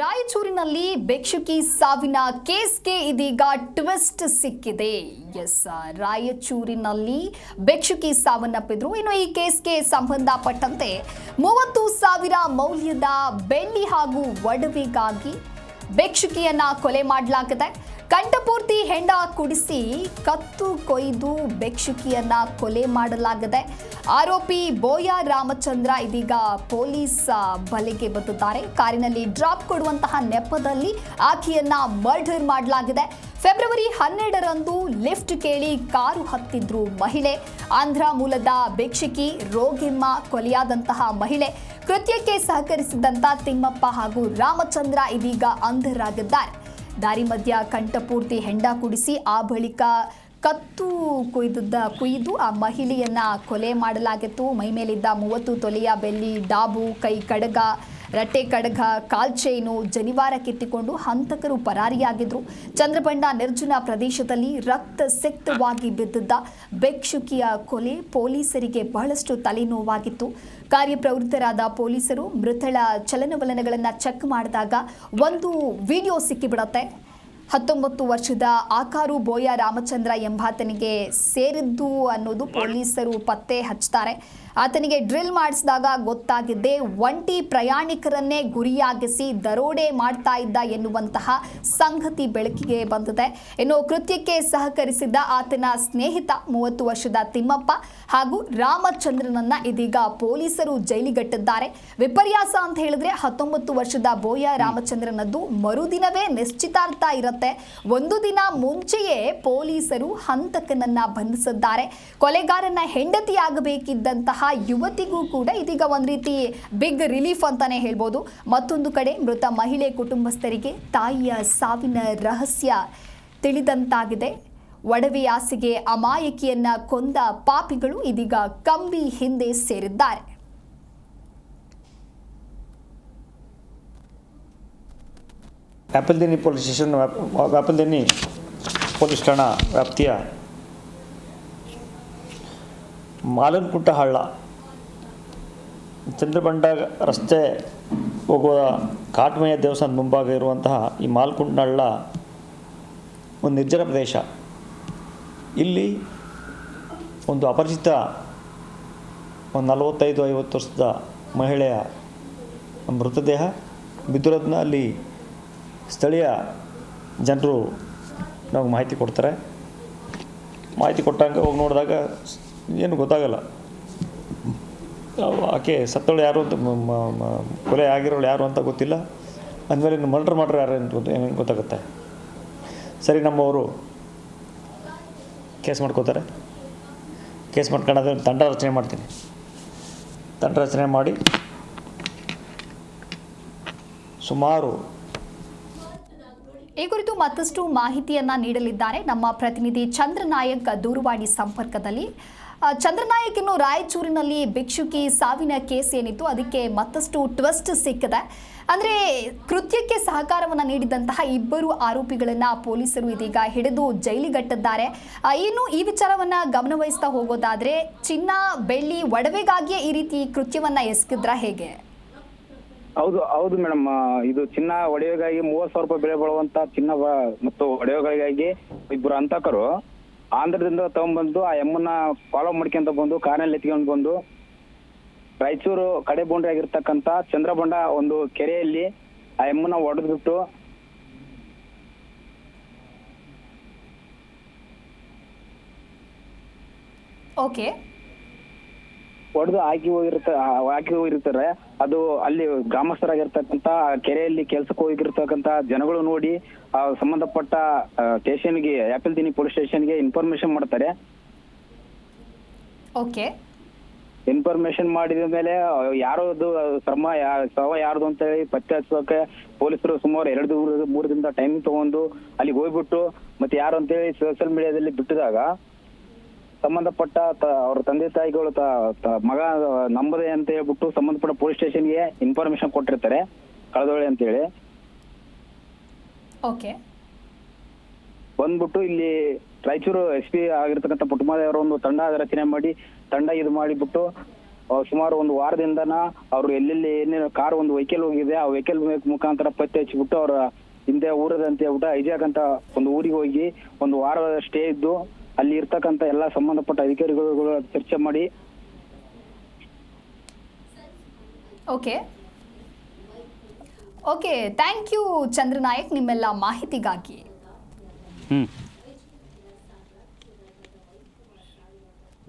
ರಾಯಚೂರಿನಲ್ಲಿ ಭಿಕ್ಷುಕಿ ಸಾವಿನ ಕೇಸ್ಗೆ ಇದೀಗ ಟ್ವಿಸ್ಟ್ ಸಿಕ್ಕಿದೆ. ಎಸ್, ರಾಯಚೂರಿನಲ್ಲಿ ಭಿಕ್ಷುಕಿ ಸಾವನ್ನಪ್ಪಿದ್ರು ಇನ್ನು ಈ ಕೇಸ್ಗೆ ಸಂಬಂಧಪಟ್ಟಂತೆ ಮೂವತ್ತು ಸಾವಿರ ಮೌಲ್ಯದ ಬೆಳ್ಳಿ ಹಾಗೂ ಒಡವೆಗಾಗಿ ಭಿಕ್ಷುಕಿಯನ್ನ ಕೊಲೆ ಮಾಡಲಾಗಿದೆ. ಕಂಠಪೂರ್ತಿ ಹೆಂಡ ಕುಡಿಸಿ ಕತ್ತು ಕೊಯ್ದು ಭಿಕ್ಷುಕಿಯನ್ನ ಕೊಲೆ ಮಾಡಲಾಗಿದೆ. ಆರೋಪಿ ಬೋಯ ರಾಮಚಂದ್ರ ಇದೀಗ ಪೊಲೀಸ್ ಬಲೆಗೆ ಬಂದಿದ್ದಾರೆ ಕಾರಿನಲ್ಲಿ ಡ್ರಾಪ್ ಕೊಡುವಂತಹ ನೆಪದಲ್ಲಿ ಆಕೆಯನ್ನ ಮರ್ಡರ್ ಮಾಡಲಾಗಿದೆ. ಫೆಬ್ರವರಿ ಹನ್ನೆರಡರಂದು ಲಿಫ್ಟ್ ಕೇಳಿ ಕಾರು ಹತ್ತಿದ್ರು ಮಹಿಳೆ. ಆಂಧ್ರ ಮೂಲದ ಭಿಕ್ಷುಕಿ ರೋಗಿಮ್ಮ ಕೊಲೆಯಾದಂತಹ ಮಹಿಳೆ. ಕೃತ್ಯಕ್ಕೆ ಸಹಕರಿಸಿದಂತ ತಿಮ್ಮಪ್ಪ ಹಾಗೂ ರಾಮಚಂದ್ರ ಇದೀಗ ಅಂಧರಾಗಿದ್ದಾರೆ. ದಾರಿ ಮಧ್ಯ ಕಂಠಪೂರ್ತಿ ಹೆಂಡ ಕುಡಿಸಿ ಆ ಬಳಿಕ ಕತ್ತು ಕುಯ್ದದ್ದ ಕುಯ್ದು ಆ ಮಹಿಳೆಯನ್ನ ಕೊಲೆ ಮಾಡಲಾಗಿತ್ತು. ಮೈ ಮೇಲಿದ್ದ ಮೂವತ್ತು ತೊಲೆಯ ಬೆಳ್ಳಿ ಡಾಬು, ಕೈ ಕಡಗ ರಟ್ಟೆ ಕಡಗ ಕಾಲ್ಚೈನು ಜನಿವಾರ ಕಿತ್ತಿಕೊಂಡು ಹಂತಕರು ಪರಾರಿಯಾಗಿದ್ದರು ಚಂದ್ರಬಂಡ ನಿರ್ಜನ ಪ್ರದೇಶದಲ್ಲಿ ರಕ್ತ ಸಿಕ್ತವಾಗಿ ಬಿದ್ದಿದ್ದ ಭಿಕ್ಷುಕಿಯ ಕೊಲೆ ಪೊಲೀಸರಿಗೆ ಬಹಳಷ್ಟು ತಲೆನೋವಾಗಿತ್ತು. ಕಾರ್ಯಪ್ರವೃತ್ತರಾದ ಪೊಲೀಸರು ಮೃತಳ ಚಲನವಲನಗಳನ್ನು ಚೆಕ್ ಮಾಡಿದಾಗ ಒಂದು ವಿಡಿಯೋ ಸಿಕ್ಕಿಬಿಡತ್ತೆ. ಹತ್ತೊಂಬತ್ತು ವರ್ಷದ ಆಕಾರು ಬೋಯ ರಾಮಚಂದ್ರ ಎಂಬಾತನಿಗೆ ಸೇರಿದ್ದು ಅನ್ನೋದು ಪೊಲೀಸರು ಪತ್ತೆ ಹಚ್ತಾರೆ ಆತನಿಗೆ ಡ್ರಿಲ್ ಮಾಡಿಸಿದಾಗ ಗೊತ್ತಾಗಿದ್ದೇ ಒಂಟಿ ಪ್ರಯಾಣಿಕರನ್ನೇ ಗುರಿಯಾಗಿಸಿ ದರೋಡೆ ಮಾಡ್ತಾ ಇದ್ದ ಎನ್ನುವಂತಹ ಸಂಗತಿ ಬೆಳಕಿಗೆ ಬಂದಿದೆ. ಇನ್ನು ಕೃತ್ಯಕ್ಕೆ ಸಹಕರಿಸಿದ್ದ ಆತನ ಸ್ನೇಹಿತ ಮೂವತ್ತು ವರ್ಷದ ತಿಮ್ಮಪ್ಪ ಹಾಗೂ ರಾಮಚಂದ್ರನನ್ನ ಇದೀಗ ಪೊಲೀಸರು ಜೈಲಿಗಟ್ಟಿದ್ದಾರೆ. ವಿಪರ್ಯಾಸ ಅಂತ ಹೇಳಿದ್ರೆ ಹತ್ತೊಂಬತ್ತು ವರ್ಷದ ಬೋಯ ರಾಮಚಂದ್ರನದ್ದು ಮರುದಿನವೇ ನಿಶ್ಚಿತಾರ್ಥ ಇರುತ್ತೆ ಒಂದು ದಿನ ಮುಂಚೆಯೇ ಪೊಲೀಸರು ಹಂತಕನನ್ನ ಬಂಧಿಸಿದ್ದಾರೆ. ಕೊಲೆಗಾರನ ಹೆಂಡತಿಯಾಗಬೇಕಿದ್ದಂತಹ ಯುವತಿಗೂ ಕೂಡ ಇದೀಗ ಒಂದು ರೀತಿ ಬಿಗ್ ರಿಲೀಫ್ ಅಂತಾನೆ ಹೇಳ್ಬೋದು. ಮತ್ತೊಂದು ಕಡೆ ಮೃತ ಮಹಿಳೆ ಕುಟುಂಬಸ್ಥರಿಗೆ ತಾಯಿಯ ಸಾವಿನ ರಹಸ್ಯ ತಿಳಿದಂತಾಗಿದೆ. ಒಡವೆಯಾಸಿಗೆ ಅಮಾಯಕಿಯನ್ನ ಕೊಂದ ಪಾಪಿಗಳು ಇದೀಗ ಕಂಬಿ ಹಿಂದೆ ಸೇರಿದ್ದಾರೆ. ವ್ಯಾಪಲ್ದೇನಿ ಪೊಲೀಸ್ ಸ್ಟೇಷನ್ ವ್ಯಾಪ್- ವ್ಯಾಪಲ್ದೇನಿ ಪೊಲೀಸ್ ಠಾಣಾ ವ್ಯಾಪ್ತಿಯ ಮಾಲನ್ಕುಟ್ಟಹಳ್ಳ ಚಂದ್ರಬಂಡ ರಸ್ತೆ ಹೋಗುವ ಕಾಟ್ಮಯ್ಯ ದೇವಸ್ಥಾನದ ಮುಂಭಾಗ ಇರುವಂತಹ ಈ ಮಾಲ್ಕುಂಟಹಳ್ಳ ಒಂದು ನಿರ್ಜನ ಪ್ರದೇಶ. ಇಲ್ಲಿ ಒಂದು ಅಪರಿಚಿತ ಒಂದು ನಲವತ್ತೈದು ಐವತ್ತು ವರ್ಷದ ಮಹಿಳೆಯ ಮೃತದೇಹ ಬಿದ್ದಿರೋದನ್ನ ಅಲ್ಲಿ ಸ್ಥಳೀಯ ಜನರು ನಮಗೆ ಮಾಹಿತಿ ಕೊಡ್ತಾರೆ. ಮಾಹಿತಿ ಕೊಟ್ಟಾಗ ಹೋಗಿ ನೋಡಿದಾಗ ಏನು ಗೊತ್ತಾಗಲ್ಲ. ಆಕೆ ಸತ್ತವಳು ಯಾರು ಅಂತ ಕೊಲೆ ಆಗಿರೋಳು ಯಾರು ಅಂತ ಗೊತ್ತಿಲ್ಲ. ಅಂದಮೇಲೆ ಇನ್ನು ಮರ್ಡ್ರ್ ಮಾಡ್ರೆ ಯಾರು ಅಂತ ಗೊತ್ತ ಏನು ಗೊತ್ತಾಗುತ್ತೆ. ಸರಿ, ನಮ್ಮವರು ಕೇಸ್ ಮಾಡ್ಕೋತಾರೆ. ಕೇಸ್ ಮಾಡ್ಕೊಂಡಾದ್ರೆ ತಂಡ ರಚನೆ ಮಾಡ್ತೀನಿ. ತಂಡ ರಚನೆ ಮಾಡಿ ಸುಮಾರು ಈ ಕುರಿತು ಮತ್ತಷ್ಟು ಮಾಹಿತಿಯನ್ನ ನೀಡಲಿದ್ದಾರೆ ನಮ್ಮ ಪ್ರತಿನಿಧಿ ಚಂದ್ರನಾಯಕ್ ದೂರವಾಣಿ ಸಂಪರ್ಕದಲ್ಲಿ. ಚಂದ್ರನಾಯಕ್, ಇನ್ನು ರಾಯಚೂರಿನಲ್ಲಿ ಭಿಕ್ಷುಕಿ ಸಾವಿನ ಕೇಸ್ ಏನಿತ್ತು, ಅದಕ್ಕೆ ಮತ್ತಷ್ಟು ಟ್ವಿಸ್ಟ್ ಸಿಕ್ಕಿದೆ. ಅಂದ್ರೆ ಕೃತ್ಯಕ್ಕೆ ಸಹಕಾರವನ್ನ ನೀಡಿದಂತಹ ಇಬ್ಬರು ಆರೋಪಿಗಳನ್ನ ಪೊಲೀಸರು ಇದೀಗ ಹಿಡಿದು ಜೈಲಿಗಟ್ಟಿದ್ದಾರೆ. ಏನು ಇನ್ನು ಈ ವಿಚಾರವನ್ನ ಗಮನವಹಿಸ್ತಾ ಹೋಗೋದಾದ್ರೆ ಚಿನ್ನ, ಬೆಳ್ಳಿ, ಒಡವೆಗಾಗಿಯೇ ಈ ರೀತಿ ಕೃತ್ಯವನ್ನ ಎಸಗಿದ್ರ ಹೇಗೆ? ಹೌದು ಹೌದು ಮೇಡಮ್. ಇದು ಚಿನ್ನ ಒಡೆಯೋಗಾಗಿ ಮೂವತ್ ಸಾವಿರ ರೂಪಾಯಿ ಬೆಲೆ ಬಾಳುವಂತ ಚಿನ್ನ ಮತ್ತು ಒಡೆಯೋಗಳಿಗಾಗಿ ಇಬ್ಬರು ಹಂತಕರು ಆಂಧ್ರದಿಂದ ತಗೊಂಡ್ಬಂದು ಆ ಎಮ್ಮನ್ನ ಫಾಲೋ ಮಾಡ್ಕೊಂತ ಬಂದು ಕಾರಲ್ಲಿ ಎತ್ಕೊಂಡು ಬಂದು ರಾಯಚೂರು ಕಡೆ ಬೌಂಡ್ರಿ ಆಗಿರ್ತಕ್ಕಂತ ಚಂದ್ರಬಂಡ ಒಂದು ಕೆರೆಯಲ್ಲಿ ಆ ಎಮ್ಮನ್ನ ಒಡೆದ್ಬಿಟ್ಟು ಓಕೆ ಹೊಡೆದು ಹಾಕಿ ಹೋಗಿರ್ತ ಹಾಕಿ ಹೋಗಿರ್ತಾರೆ. ಅದು ಅಲ್ಲಿ ಗ್ರಾಮಸ್ಥರಾಗಿರ್ತಕ್ಕಂತ ಕೆರೆಯಲ್ಲಿ ಕೆಲ್ಸಕ್ಕೆ ಹೋಗಿರ್ತಕ್ಕಂತ ಜನಗಳು ನೋಡಿ ಆ ಸಂಬಂಧಪಟ್ಟ ಸ್ಟೇಷನ್ಗೆ ದಿನಿ ಪೊಲೀಸ್ ಸ್ಟೇಷನ್ಗೆ ಇನ್ಫಾರ್ಮೇಶನ್ ಮಾಡ್ತಾರೆ. ಓಕೆ. ಇನ್ಫಾರ್ಮೇಶನ್ ಮಾಡಿದ ಮೇಲೆ ಯಾರದು ಶ್ರಮ ಶವ ಯಾರ್ದು ಅಂತ ಹೇಳಿ ಪತ್ತೆ ಹಚ್ಚೋಕೆ ಪೊಲೀಸರು ಸುಮಾರು ಎರಡು ಮೂರು ಮೂರು ದಿನದ ಟೈಮ್ ತಗೊಂಡು ಅಲ್ಲಿಗೆ ಹೋಗ್ಬಿಟ್ಟು ಮತ್ತೆ ಯಾರು ಅಂತ ಹೇಳಿ ಸೋಷಿಯಲ್ ಮೀಡಿಯಾದಲ್ಲಿ ಬಿಟ್ಟಿದಾಗ ಸಂಬಂಧಪಟ್ಟ ಅವ್ರ ತಂದೆ ತಾಯಿಗಳು ಮಗ ನಂಬದೆ ಅಂತ ಹೇಳ್ಬಿಟ್ಟು ಸಂಬಂಧಪಟ್ಟ ಪೊಲೀಸ್ ಸ್ಟೇಷನ್ಗೆ ಇನ್ಫಾರ್ಮೇಶನ್ ಕೊಟ್ಟಿರ್ತಾರೆ. ಕಳೆದೊಳೆ ಅಂತ ಹೇಳಿ ಓಕೆ. ಬಂದ್ಬಿಟ್ಟು ಇಲ್ಲಿ ರಾಯಚೂರು ಎಸ್ ಪಿ ಆಗಿರ್ತಕ್ಕಂಥ ಪುಟ್ಟಮಾದೇವರ ಒಂದು ತಂಡ ರಚನೆ ಮಾಡಿ ತಂಡ ಇದು ಮಾಡಿಬಿಟ್ಟು ಸುಮಾರು ಒಂದು ವಾರದಿಂದನ ಅವ್ರು ಎಲ್ಲೆಲ್ಲಿ ಏನೇನು ಕಾರ್ ಒಂದು ವೆಹಿಕಲ್ ಹೋಗಿದೆ ಆ ವೆಹಿಕಲ್ ಮುಖಾಂತರ ಪತ್ತೆ ಹಚ್ಚಿಬಿಟ್ಟು ಅವರ ಹಿಂದೆ ಊರದಂತ ಹೇಳ್ಬಿಟ್ಟು ಐಜಾಕ್ ಅಂತ ಒಂದು ಊರಿಗೆ ಹೋಗಿ ಒಂದು ವಾರ ಸ್ಟೇ ಇದ್ದು ಅಲ್ಲಿ ಇರ್ತಕ್ಕಂಥ ಎಲ್ಲಾ ಸಂಬಂಧಪಟ್ಟ ಅಧಿಕಾರಿಗಳು ಚರ್ಚೆ ಮಾಡಿ. Okay. Okay thank you Chandranayak ನಿಮ್ಮೆಲ್ಲ ಮಾಹಿತಿಗಾಗಿ. ಹ್ಞೂ